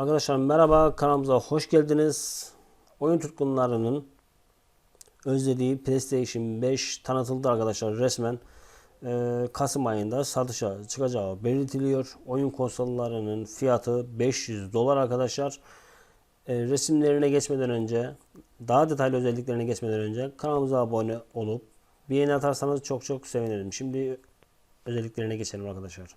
Arkadaşlar merhaba kanalımıza hoş geldiniz. Oyun tutkunlarının özlediği PlayStation 5 tanıtıldı arkadaşlar resmen. Ee, Kasım ayında satışa çıkacağı belirtiliyor. Oyun konsollarının fiyatı 500 dolar arkadaşlar. Ee, resimlerine geçmeden önce daha detaylı özelliklerine geçmeden önce kanalımıza abone olup beğeni atarsanız çok çok sevinirim. Şimdi özelliklerine geçelim arkadaşlar.